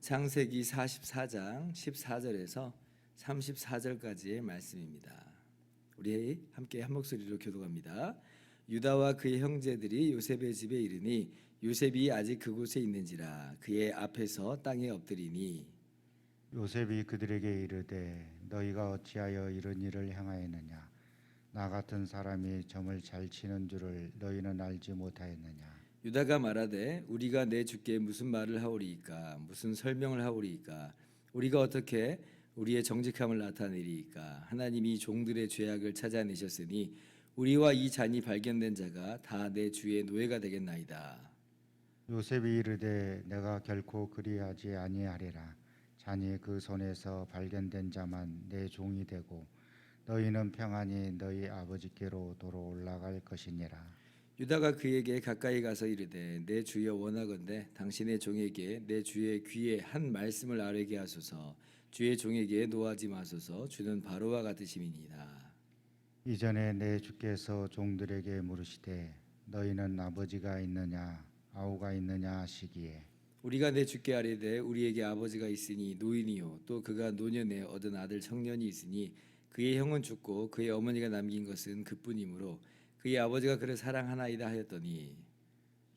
창세기 44장 14절에서 34절까지의 말씀입니다. 우리 함께 한 목소리로 교독합니다. 유다와 그의 형제들이 요셉의 집에 이르니 요셉이 아직 그곳에 있는지라 그의 앞에서 땅에 엎드리니. 요셉이 그들에게 이르되 너희가 어찌하여 이런 일을 행하였느냐? 나 같은 사람이 점을 잘 치는 줄을 너희는 알지 못하였느냐? 유다가 말하되 우리가 내 주께 무슨 말을 하오리이까? 무슨 설명을 하오리이까? 우리가 어떻게 우리의 정직함을 나타내리이까? 하나님이 종들의 죄악을 찾아내셨으니 우리와 이 잔이 발견된 자가 다 내 주의 노예가 되겠나이다. 요셉이 이르되 내가 결코 그리하지 아니하리라 잔이 그 손에서 발견된 자만 내 종이 되고 너희는 평안히 너희 아버지께로 도로 올라갈 것이니라 유다가 그에게 가까이 가서 이르되 내 주여 원하건대 당신의 종에게 내 주의 귀에 한 말씀을 아뢰게 하소서 주의 종에게 노하지 마소서 주는 바로와 같으심이니이다. 이전에 내 주께서 종들에게 물으시되 너희는 아버지가 있느냐 아우가 있느냐 하시기에. 우리가 내 주께 아뢰되 우리에게 아버지가 있으니 노인이요. 또 그가 노년에 얻은 아들 청년이 있으니 그의 형은 죽고 그의 어머니가 남긴 것은 그뿐이므로 그의 아버지가 그를 사랑하나이다 하였더니.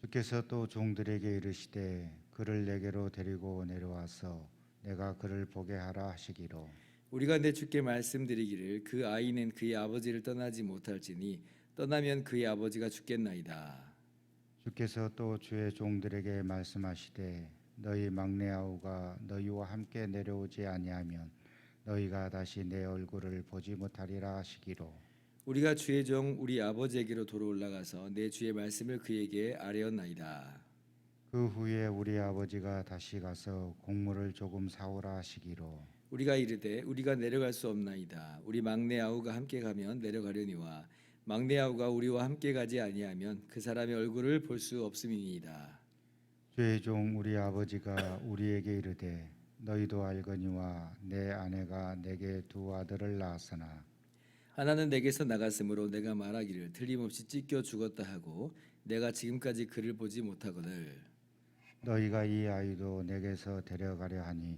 주께서 또 종들에게 이르시되 그를 내게로 데리고 내려와서 내가 그를 보게 하라 하시기로 우리가 내 주께 말씀드리기를 그 아이는 그의 아버지를 떠나지 못할지니 떠나면 그의 아버지가 죽겠나이다. 주께서 또 주의 종들에게 말씀하시되 너희 막내 아우가 너희와 함께 내려오지 아니하면 너희가 다시 내 얼굴을 보지 못하리라 하시기로 우리가 주의 종 우리 아버지에게로 돌아 올라가서 내 주의 말씀을 그에게 아뢰었나이다. 그 후에 우리 아버지가 다시 가서 곡물을 조금 사오라 하시기로 우리가 이르되 우리가 내려갈 수 없나이다. 우리 막내 아우가 함께 가면 내려가려니와 막내 아우가 우리와 함께 가지 아니하면 그 사람의 얼굴을 볼 수 없음이니이다. 주의 종 우리 아버지가 우리에게 이르되 너희도 알거니와 내 아내가 내게 두 아들을 낳았으나 하나는 내게서 나갔으므로 내가 말하기를 틀림없이 찢겨 죽었다 하고 내가 지금까지 그를 보지 못하거늘 너희가 이 아이도 내게서 데려가려 하니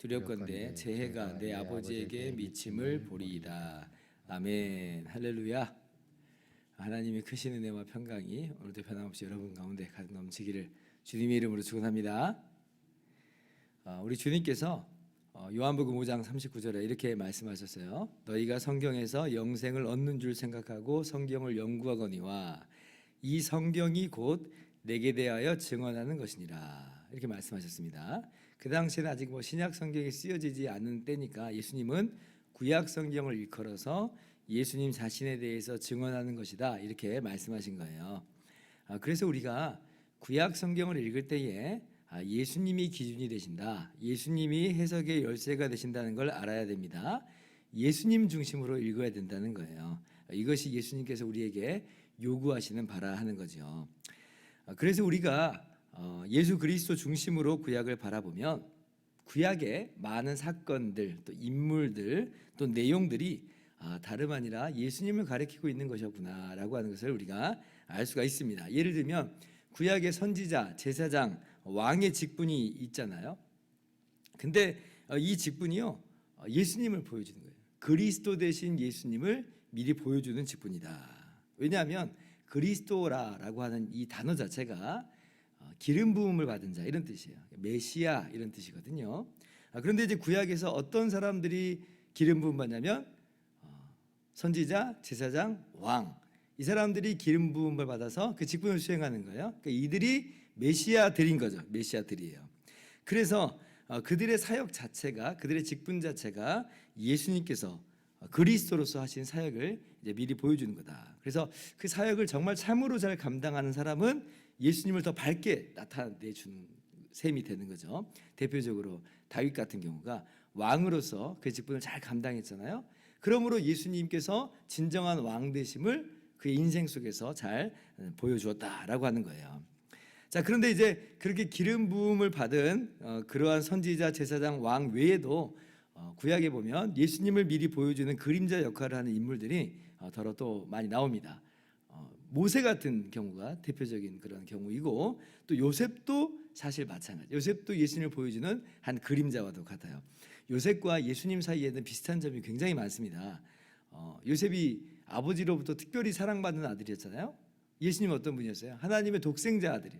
두렵건대 제 해가 내 아버지에게 미침을 보리이다. 아멘. 할렐루야. 하나님의 크신 은혜와 평강이 오늘도 변함없이 여러분 가운데 가득 넘치기를 주님의 이름으로 축원합니다. 아, 우리 주님께서 어, 요한복음 5장 39절에 이렇게 말씀하셨어요. 너희가 성경에서 영생을 얻는 줄 생각하고 성경을 연구하거니와 이 성경이 곧 내게 대하여 증언하는 것이니라. 이렇게 말씀하셨습니다. 그 당시에는 아직 뭐 신약 성경이 쓰여지지 않은 때니까 예수님은 구약 성경을 일컬어서 예수님 자신에 대해서 증언하는 것이다. 이렇게 말씀하신 거예요. 아, 그래서 우리가 구약 성경을 읽을 때에 아, 예수님이 기준이 되신다. 예수님이 해석의 열쇠가 되신다는 걸 알아야 됩니다. 예수님 중심으로 읽어야 된다는 거예요. 아, 이것이 예수님께서 우리에게 요구하시는 바라 하는 거죠. 아, 그래서 우리가 어, 예수 그리스도 중심으로 구약을 바라보면 구약의 많은 사건들, 또 인물들, 또 내용들이 아, 다름 아니라 예수님을 가리키고 있는 것이었구나라고 하는 것을 우리가 알 수가 있습니다. 예를 들면 구약의 선지자, 제사장, 왕의 직분이 있잖아요. 근데 어, 이 직분이요 어, 예수님을 보여주는 거예요. 그리스도 대신 예수님을 미리 보여주는 직분이다. 왜냐하면 그리스도라라고 하는 이 단어 자체가 어, 기름 부음을 받은 자 이런 뜻이에요. 메시아 이런 뜻이거든요. 아, 그런데 이제 구약에서 어떤 사람들이 기름 부음 받냐면 어, 선지자, 제사장, 왕. 이 사람들이 기름 부음을 받아서 그 직분을 수행하는 거예요. 그러니까 이들이 메시아들인 거죠. 메시아들이에요. 그래서 어, 그들의 사역 자체가 그들의 직분 자체가 예수님께서 어, 그리스도로서 하신 사역을 이제 미리 보여주는 거다. 그래서 그 사역을 정말 참으로 잘 감당하는 사람은 예수님을 더 밝게 나타내 주는 셈이 되는 거죠. 대표적으로 다윗 같은 경우가 왕으로서 그 직분을 잘 감당했잖아요. 그러므로 예수님께서 진정한 왕 되심을 그의 인생 속에서 잘 어, 보여주었다라고 하는 거예요. 자 그런데 이제 그렇게 기름 부음을 받은 어, 그러한 선지자 제사장 왕 외에도 어, 구약에 보면 예수님을 미리 보여주는 그림자 역할을 하는 인물들이 어, 더러 또 많이 나옵니다. 어, 모세 같은 경우가 대표적인 그런 경우이고 또 요셉도 사실 마찬가지. 요셉도 예수님을 보여주는 한 그림자와도 같아요. 요셉과 예수님 사이에는 비슷한 점이 굉장히 많습니다. 어, 요셉이 아버지로부터 특별히 사랑받는 아들이었잖아요. 예수님 어떤 분이었어요? 하나님의 독생자 아들이.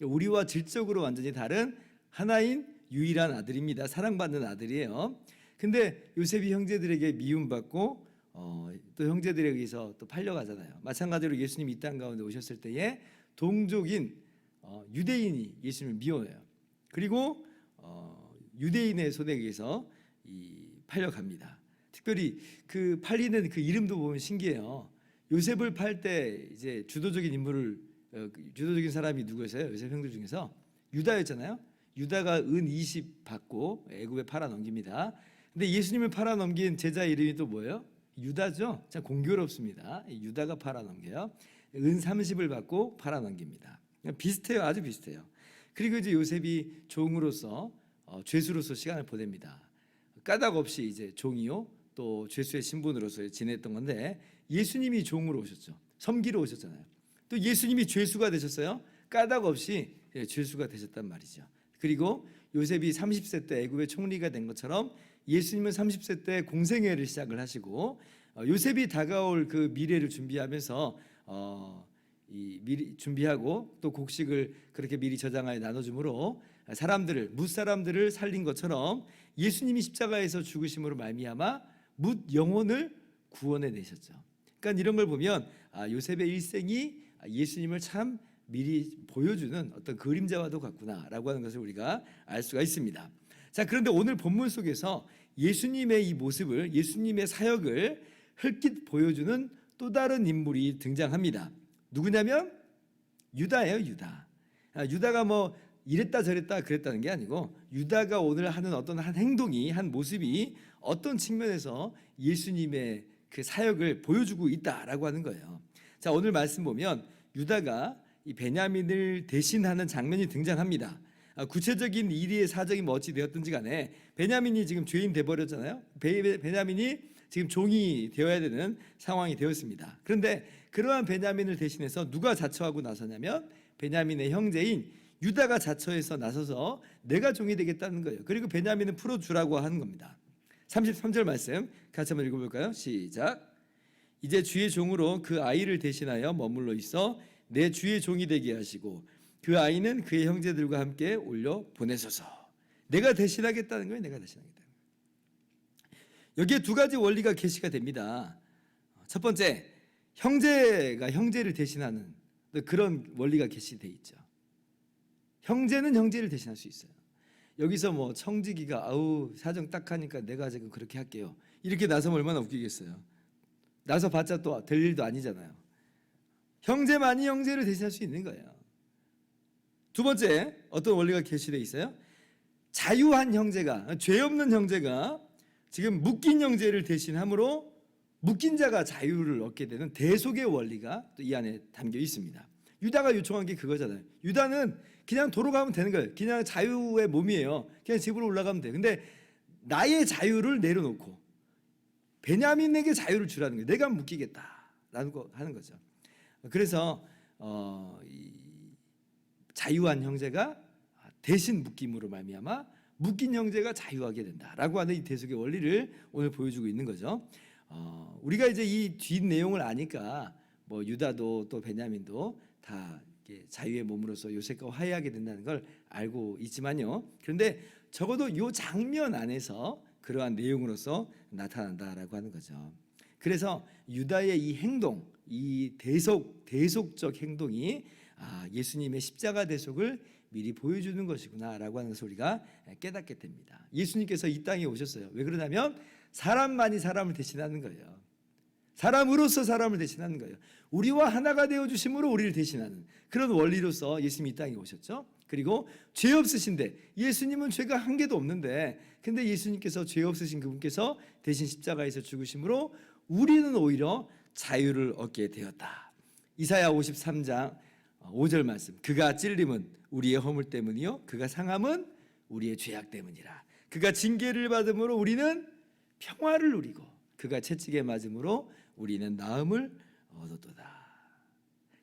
우리와 질적으로 완전히 다른 하나인 유일한 아들입니다. 사랑받는 아들이에요. 근데 요셉이 형제들에게 미움받고 어, 또 형제들에 의해서 또 팔려가잖아요. 마찬가지로 예수님 이땅 가운데 오셨을 때에 동족인 어, 유대인이 예수님을 미워해요. 그리고 어, 유대인의 손에 의해서 이 팔려갑니다. 특별히 그 팔리는 그 이름도 보면 신기해요. 요셉을 팔 때 이제 주도적인 인물을 어, 그 주도적인 사람이 누구였어요? 요셉 형들 중에서 유다였잖아요. 유다가 은 20 받고 애굽에 팔아 넘깁니다. 근데 예수님을 팔아 넘긴 제자 이름이 또 뭐예요? 유다죠. 참 공교롭습니다. 유다가 팔아 넘겨요. 은 30을 받고 팔아 넘깁니다. 비슷해요. 아주 비슷해요. 그리고 이제 요셉이 종으로서 어, 죄수로서 시간을 보냅니다. 까닭 없이 이제 종이요 또 죄수의 신분으로서 지냈던 건데 예수님이 종으로 오셨죠. 섬기러 오셨잖아요. 또 예수님이 죄수가 되셨어요. 까닭 없이 예, 죄수가 되셨단 말이죠. 그리고 요셉이 30세 때 애굽의 총리가 된 것처럼 예수님은 30세 때 공생애를 시작을 하시고 어, 요셉이 다가올 그 미래를 준비하면서 어, 이 미리 준비하고 또 곡식을 그렇게 미리 저장하여 나눠줌으로 사람들을 뭇 사람들을 살린 것처럼 예수님이 십자가에서 죽으심으로 말미암아 뭇 영혼을 구원해 내셨죠. 그러니까 이런 걸 보면 아, 요셉의 일생이 예수님을 참 미리 보여주는 어떤 그림자와도 같구나라고 하는 것을 우리가 알 수가 있습니다. 자, 그런데 오늘 본문 속에서 예수님의 이 모습을 예수님의 사역을 흘낏 보여주는 또 다른 인물이 등장합니다. 누구냐면 유다예요, 유다. 아, 유다가 뭐 이랬다 저랬다 그랬다는 게 아니고 유다가 오늘 하는 어떤 한 행동이 한 모습이 어떤 측면에서 예수님의 그 사역을 보여주고 있다라고 하는 거예요. 자, 오늘 말씀 보면 유다가 이 베냐민을 대신하는 장면이 등장합니다. 아, 구체적인 일의 사정이 뭐 어찌 되었든지 간에 베냐민이 지금 죄인 돼 버렸잖아요. 베냐민이 지금 종이 되어야 되는 상황이 되었습니다. 그런데 그러한 베냐민을 대신해서 누가 자처하고 나서냐면 베냐민의 형제인 유다가 자처해서 나서서 내가 종이 되겠다는 거예요. 그리고 베냐민은 풀어 주라고 하는 겁니다. 33절 말씀 같이 한번 읽어 볼까요? 시작. 이제 주의 종으로 그 아이를 대신하여 머물러 있어 내 주의 종이 되게 하시고 그 아이는 그의 형제들과 함께 올려 보내소서. 내가 대신하겠다는 거예요. 내가 대신하겠다. 여기에 두 가지 원리가 계시가 됩니다. 첫 번째, 형제가 형제를 대신하는 그런 원리가 계시돼 있죠. 형제는 형제를 대신할 수 있어요. 여기서 뭐 청지기가 아우 사정 딱 하니까 내가 지금 그렇게 할게요. 이렇게 나서면 얼마나 웃기겠어요. 나서 봤자 또 될 일도 아니잖아요. 형제만이 형제를 대신할 수 있는 거예요. 두 번째 어떤 원리가 계시돼 있어요? 자유한 형제가 죄 없는 형제가 지금 묶인 형제를 대신함으로 묶인 자가 자유를 얻게 되는 대속의 원리가 또 이 안에 담겨 있습니다. 유다가 요청한 게 그거잖아요. 유다는 그냥 도로 가면 되는 거예요. 그냥 자유의 몸이에요. 그냥 집으로 올라가면 돼. 근데 나의 자유를 내려놓고 베냐민에게 자유를 주라는 거예요. 내가 묶이겠다라는 거 하는 거죠. 그래서 어, 이 자유한 형제가 대신 묶임으로 말미암아 묶인 형제가 자유하게 된다라고 하는 이 대속의 원리를 오늘 보여주고 있는 거죠. 어, 우리가 이제 이 뒷 내용을 아니까 뭐 유다도 또 베냐민도 다 자유의 몸으로서 요셉과 화해하게 된다는 걸 알고 있지만요. 그런데 적어도 이 장면 안에서 그러한 내용으로서 나타난다라고 하는 거죠. 그래서 유다의 이 행동, 이 대속 대속적 행동이 아, 예수님의 십자가 대속을 미리 보여주는 것이구나라고 하는 소리가 깨닫게 됩니다. 예수님께서 이 땅에 오셨어요. 왜 그러냐면 사람만이 사람을 대신하는 거예요. 사람으로서 사람을 대신하는 거예요. 우리와 하나가 되어 주심으로 우리를 대신하는 그런 원리로서 예수님이 이 땅에 오셨죠. 그리고 죄 없으신데 예수님은 죄가 한 개도 없는데 근데 예수님께서 죄 없으신 그분께서 대신 십자가에서 죽으심으로 우리는 오히려 자유를 얻게 되었다. 이사야 53장 5절 말씀. 그가 찔림은 우리의 허물 때문이요 그가 상함은 우리의 죄악 때문이라. 그가 징계를 받음으로 우리는 평화를 누리고 그가 채찍에 맞음으로 우리는 나음을 얻었도다.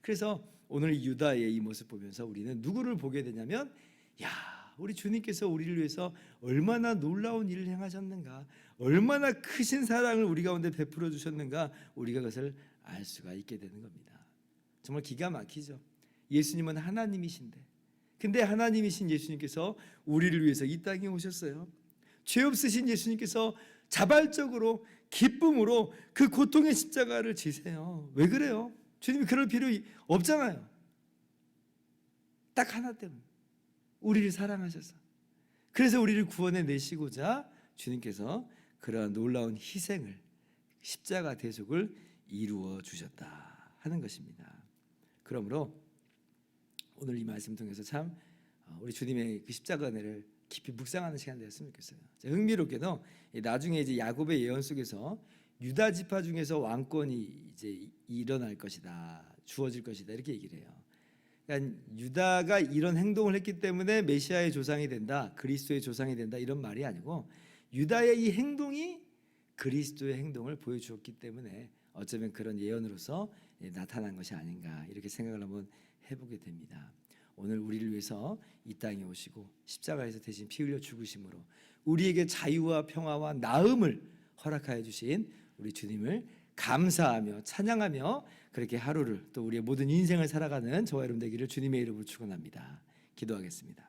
그래서 오늘 유다의 이 모습 보면서 우리는 누구를 보게 되냐면 야, 우리 주님께서 우리를 위해서 얼마나 놀라운 일을 행하셨는가. 얼마나 크신 사랑을 우리 가운데 베풀어 주셨는가. 우리가 그것을 알 수가 있게 되는 겁니다. 정말 기가 막히죠. 예수님은 하나님이신데 근데 하나님이신 예수님께서 우리를 위해서 이 땅에 오셨어요. 죄 없으신 예수님께서 자발적으로 기쁨으로 그 고통의 십자가를 지세요. 왜 그래요? 주님이 그럴 필요 없잖아요. 딱 하나 때문에 우리를 사랑하셔서 그래서 우리를 구원해 내시고자 주님께서 그러한 놀라운 희생을 십자가 대속을 이루어 주셨다 하는 것입니다. 그러므로 오늘 이 말씀 통해서 참 어, 우리 주님의 그 십자가 은혜를 깊이 묵상하는 시간 되었으면 좋겠어요. 자, 흥미롭게도 이 나중에 이제 야곱의 예언 속에서 유다 지파 중에서 왕권이 이제 일어날 것이다, 주어질 것이다 이렇게 얘기를 해요. 그러니까 유다가 이런 행동을 했기 때문에 메시아의 조상이 된다, 그리스도의 조상이 된다 이런 말이 아니고 유다의 이 행동이 그리스도의 행동을 보여주었기 때문에 어쩌면 그런 예언으로서 예, 나타난 것이 아닌가 이렇게 생각을 한번 해보게 됩니다. 오늘 우리를 위해서 이 땅에 오시고 십자가에서 대신 피 흘려 죽으심으로 우리에게 자유와 평화와 나음을 허락하여 주신 우리 주님을 감사하며 찬양하며 그렇게 하루를 또 우리의 모든 인생을 살아가는 저와 여러분 되기를 주님의 이름으로 축원합니다. 기도하겠습니다.